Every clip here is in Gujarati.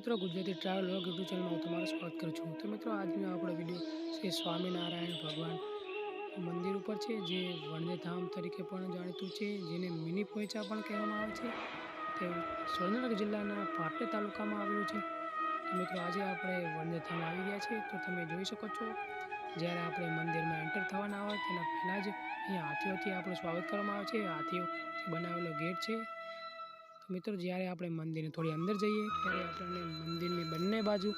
મિત્રો, ગુજરાતી ટ્રાવેલ વ્લોગ યુટ્યુબ ચેનલમાં તમારું સ્વાગત કરું છું. તો મિત્રો, આજનો આપણો વીડિયો શ્રી સ્વામિનારાયણ ભગવાન મંદિર ઉપર છે, જે વણદેધામ તરીકે પણ જાણીતું છે, જેને મિની પોઈચા પણ કહેવામાં આવે છે. તે સુરેન્દ્રનગર જિલ્લાના પાટણ તાલુકામાં આવેલું છે. તો મિત્રો, આજે આપણે વણદેધામ આવી ગયા છે તો તમે જોઈ શકો છો, જ્યારે આપણે મંદિરમાં એન્ટર થવાના હોય, તેના પહેલાં જ અહીંયા હાથીઓથી આપણું સ્વાગત કરવામાં આવે છે. હાથીઓથી બનાવેલો ગેટ છે. મિત્રો, જ્યારે આપણે મંદિરની થોડી અંદર જઈએ, ત્યારે આપણને મંદિરની બંને બાજુ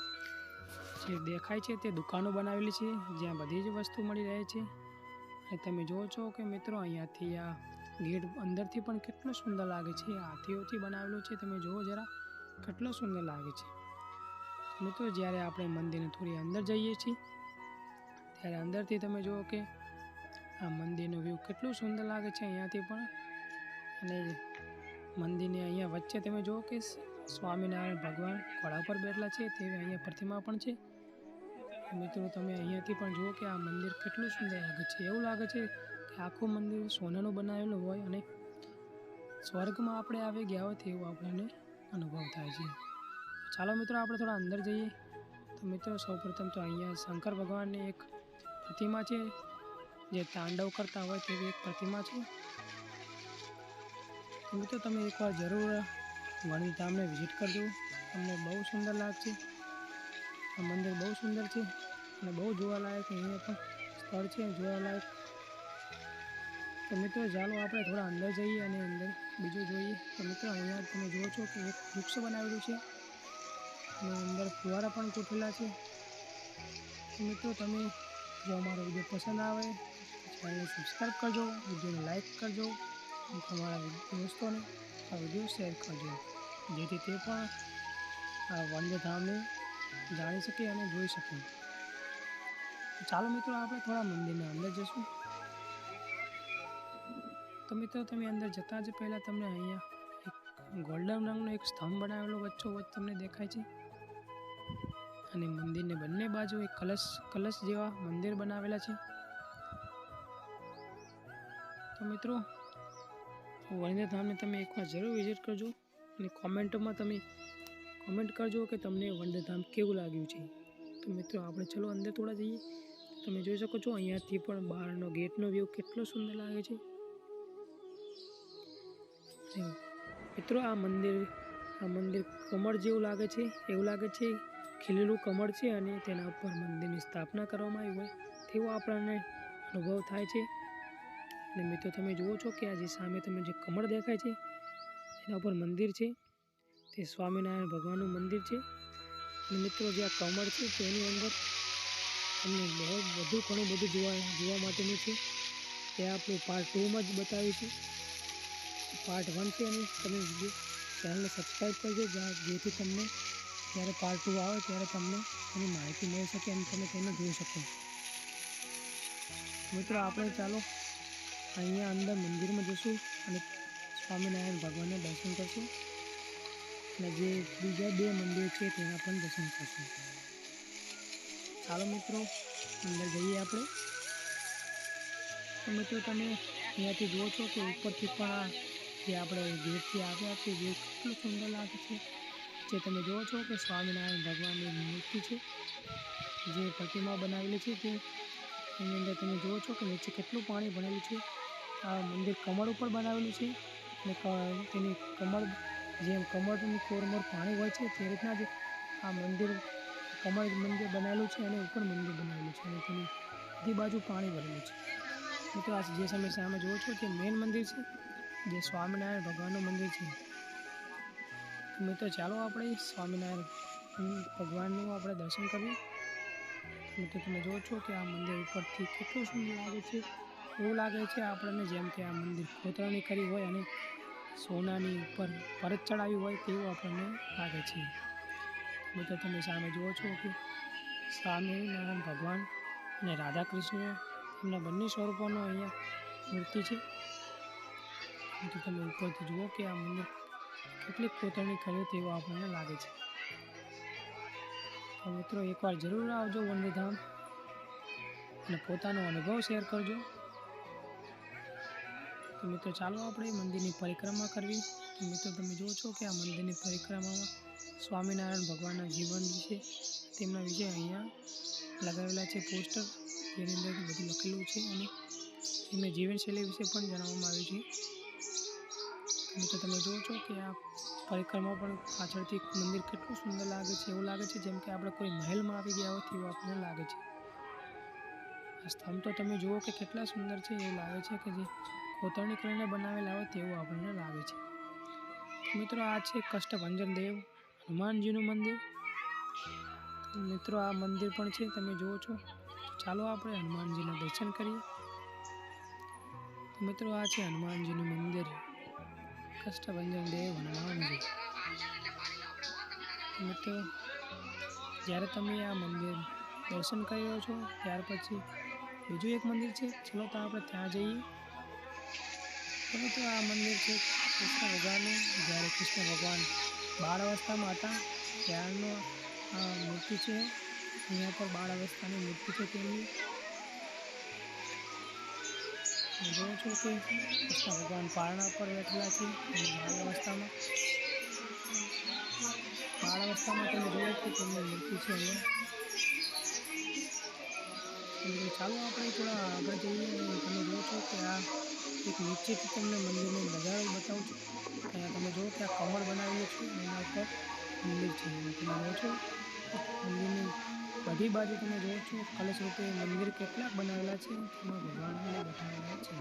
જે દેખાય છે તે દુકાનો બનાવેલી છે, જ્યાં બધી જ વસ્તુ મળી રહે છે. અને તમે જુઓ છો કે મિત્રો, અહીંયાથી આ ગેટ અંદરથી પણ કેટલો સુંદર લાગે છે. હાથીઓથી બનાવેલો છે. તમે જુઓ જરા, કેટલો સુંદર લાગે છે. મિત્રો, જ્યારે આપણે મંદિરની થોડી અંદર જઈએ છીએ, ત્યારે અંદરથી તમે જુઓ કે આ મંદિરનો વ્યૂ કેટલું સુંદર લાગે છે અહીંયાથી પણ. અને મંદિરની અહીંયા વચ્ચે તમે જુઓ કે સ્વામિનારાયણ ભગવાન ઘોડા પર બેઠેલા છે તેવી અહીંયા પ્રતિમા પણ છે. મિત્રો, તમે અહીંયાથી પણ જુઓ કે આ મંદિર કેટલું સુંદર લાગે છે. એવું લાગે છે કે આખું મંદિર સોનાનું બનાવેલું હોય અને સ્વર્ગમાં આપણે આવી ગયા હોય તેવો આપણને અનુભવ થાય છે. ચાલો મિત્રો, આપણે થોડા અંદર જઈએ. તો મિત્રો, સૌપ્રથમ તો અહીંયા શંકર ભગવાનની એક પ્રતિમા છે. જે તાંડવ કરતા હોય તેવી એક પ્રતિમા છે. મિત્રો, તમે એકવાર જરૂર વણધામને વિઝિટ કરજો. તમને બહુ સુંદર લાગશે. આ મંદિર બહુ સુંદર છે અને બહુ જોવાલાયક અહીંયા પણ સ્થળ છે, જોવાલાયક. તો મિત્રો, ચાલો આપણે થોડા અંદર જઈએ અને અંદર બીજું જોઈએ. તો મિત્રો, અહીંયા તમે જુઓ છો કે એક વૃક્ષ બનાવેલું છે અને અંદર ફુવારા પણ ગોઠવેલા છે. મિત્રો, તમે જો અમારો વીડિયો પસંદ આવે ચેનલને સબસ્ક્રાઈબ કરજો, વિડીયોને લાઈક કરજો. તમારા દોસ્તોને આ વીડિયો શેર કરજો. જેથી તે પણ આ વન્યધામને જાણી શકે અને જોઈ શકે. ચાલો મિત્રો, આપણે થોડા મંદિરના અંદર જઈશું. તો મિત્રો, તમે અંદર જતાં જ પહેલાં તમને અહીંયા એક ગોલ્ડન રંગનો એક સ્તંભ બનાવેલો વચ્ચો વચ્ચ તમને દેખાય છે. અને મંદિરની બંને બાજુ એક કલશ કલશ જેવા મંદિર બનાવેલા છે. તો મિત્રો વન્યધામને તમે એકવાર જરૂર વિઝિટ કરજો અને કોમેન્ટમાં તમે કોમેન્ટ કરજો કે તમને વન્યધામ કેવું લાગ્યું છે. તો મિત્રો, આપણે ચલો અંદર થોડા જઈએ. તમે જોઈ શકો છો, અહીંયાથી પણ બહારનો ગેટનો વ્યૂ કેટલો સુંદર લાગે છે. મિત્રો, આ મંદિર આ મંદિર કમળ જેવું લાગે છે, એવું લાગે છે, ખીલેલું કમળ છે અને તેના ઉપર મંદિરની સ્થાપના કરવામાં આવી હોય તેવો આપણને અનુભવ થાય છે. અને મિત્રો, તમે જુઓ છો કે આ જે સામે તમને જે કમળ દેખાય છે, એના ઉપર મંદિર છે. તે સ્વામિનારાયણ ભગવાનનું મંદિર છે. અને મિત્રો, જે આ કમળ છે, તેની અંદર તમને બહુ બધું ઘણું બધું જોવા જોવા માટેનું છે. તે આપણું પાર્ટ ટુમાં જ બતાવીશું પાર્ટ વન છે અને તમે ચેનલને સબસ્ક્રાઈબ કરજો જેથી તમને જ્યારે પાર્ટ ટુ આવે ત્યારે તમને એની માહિતી મળી શકે અને તમે તેને જોઈ શકો. મિત્રો, આપણે ચાલો અહીંયા અંદર મંદિરમાં જઈશું અને સ્વામિનારાયણ ભગવાનને દર્શન કરશું. અને જે બીજા બે મંદિર છે તેના પણ દર્શન કરશું. ચાલો મિત્રો, અંદર જઈએ આપણે. મિત્રો, તમે અહીંયાથી જુઓ છો કે ઉપરથી પણ જે આપણે ગેટથી આવ્યા છે, જે કેટલું સુંદર લાગે છે. જે તમે જુઓ છો કે સ્વામિનારાયણ ભગવાનની મૂર્તિ છે. જે પ્રતિમા બનાવેલી છે તે. એની અંદર તમે જુઓ છો કે નીચે કેટલું પાણી ભરેલું છે. આ મંદિર કમળ ઉપર બનાવેલું છે. અને તેની કમળ, જેમ કમળની કોરમોર પાણી હોય છે, તે રીતના જ આ મંદિર, કમળ મંદિર બનાવેલું છે અને ઉપર મંદિર બનાવેલું છે. અને તેની બધી બાજુ પાણી ભરેલું છે. મિત્રો, આ જે તમે સામે જુઓ છો, તે મેન મંદિર છે, જે સ્વામિનારાયણ ભગવાનનું મંદિર છે. મિત્રો, ચાલો આપણે સ્વામિનારાયણ ભગવાનનું આપણે દર્શન કરીએ. મિત્રો, તમે જુઓ છો કે આ મંદિર ઉપરથી કેટલું સુંદર લાગે છે. એવું લાગે છે આપણને જેમ કે આ મંદિર કોતરણી કરી હોય અને સોનાની ઉપર પરત ચડાવી હોય તેવું આપણને લાગે છે. મિત્રો તમે સામે જુઓ છો કે સ્વામિનારાયણ ભગવાન અને રાધા કૃષ્ણ એમના બંને સ્વરૂપોનો અહીંયા મૂર્તિ છે. તો તમે ઉપરથી જુઓ કે આ મંદિર કેટલીક કોતરણી કર્યો તેવું આપણને લાગે છે. મિત્રો એકવાર જરૂર આવજો વંદેધામ અને પોતાનો અનુભવ શેર કરજો. તો મિત્રો ચાલો આપણે મંદિરની પરિક્રમા કરવી. તો મિત્રો તમે જુઓ છો કે આ મંદિરની પરિક્રમામાં સ્વામિનારાયણ ભગવાનના જીવન વિશે, તેમના વિશે અહીંયા લગાવેલા છે પોસ્ટર, જેની અંદર બધું લખેલું છે અને એમની જીવનશૈલી વિશે પણ જણાવવામાં આવ્યું છે. મિત્રો તમે જુઓ છો કે આ પરિક્રમા પણ પાછળથી મંદિર કેટલું સુંદર લાગે છે એવું લાગે છે, જેમ કે આપણે કોઈ મહેલમાં આવી ગયા હોય તેવું આપણને લાગે છે. આ સ્તંભ તો તમે જુઓ કે કેટલા સુંદર છે એવું લાગે છે કે જે કોતરણી કરીને બનાવેલા હોય તેવું આપણને લાગે છે. મિત્રો, આ છે કષ્ટભંજન દેવ હનુમાનજીનું મંદિર. મિત્રો, આ મંદિર પણ છે, તમે જુઓ છો. ચાલો આપણે હનુમાનજીના દર્શન કરીએ. મિત્રો, આ છે હનુમાનજીનું મંદિર. કષ્ટભંજન દેવ હનુમાનજી. મિત્રો, જ્યારે તમે આ મંદિર દર્શન કરી રહ્યો છો, ત્યાર પછી બીજું એક મંદિર છે. ચલો તો આપણે ત્યાં જઈએ. તો આ મંદિર છે કૃષ્ણ ભગવાનનું. જ્યારે કૃષ્ણ ભગવાન બાળ અવસ્થામાં હતા, ત્યારનો આ મૂર્તિ છે. અહીંયા પર બાળ અવસ્થાની મૂર્તિ છે તેમની. જોઉં છું કે કૃષ્ણ ભગવાન પારણા પર બેઠેલા છે બાળ અવસ્થામાં. બાળ અવસ્થામાં તમે જોયો કે તેમની મૂર્તિ છે અહીંયા. ચાલો આપણે થોડા આગળ જઈએ તમે જુઓ છો કે આ એક નીચેથી તમને મંદિરનો નજારો બતાવું છું. અહીંયા તમે જુઓ કે આ કમળ બનાવેલું છે એના ઉપર મંદિર છે. તમે જુઓ છો મંદિરની બધી બાજુ તમે જુઓ છો કલશ રૂપે મંદિર કેટલાક બનાવેલા છે, તેમાં ભગવાનને બેઠાવેલા છે.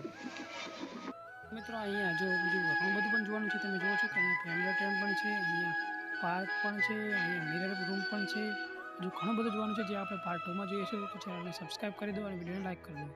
મિત્રો, અહીંયા જો બીજું ઘણું બધું પણ જોવાનું છે. તમે જુઓ છો કે અહીંયા ફેમિલી ટ્રેન પણ છે, અહીંયા પાર્ક પણ છે, અહીંયા મિરર રૂમ પણ છે. હજુ ઘણું બધું જોવાનું છે. જે આપણે પાર્ટ ટુમાં જોઈએ છીએ તો ચેનલને સબસ્ક્રાઈબ કરી દો અને વિડીયોને લાઈક કરી દો.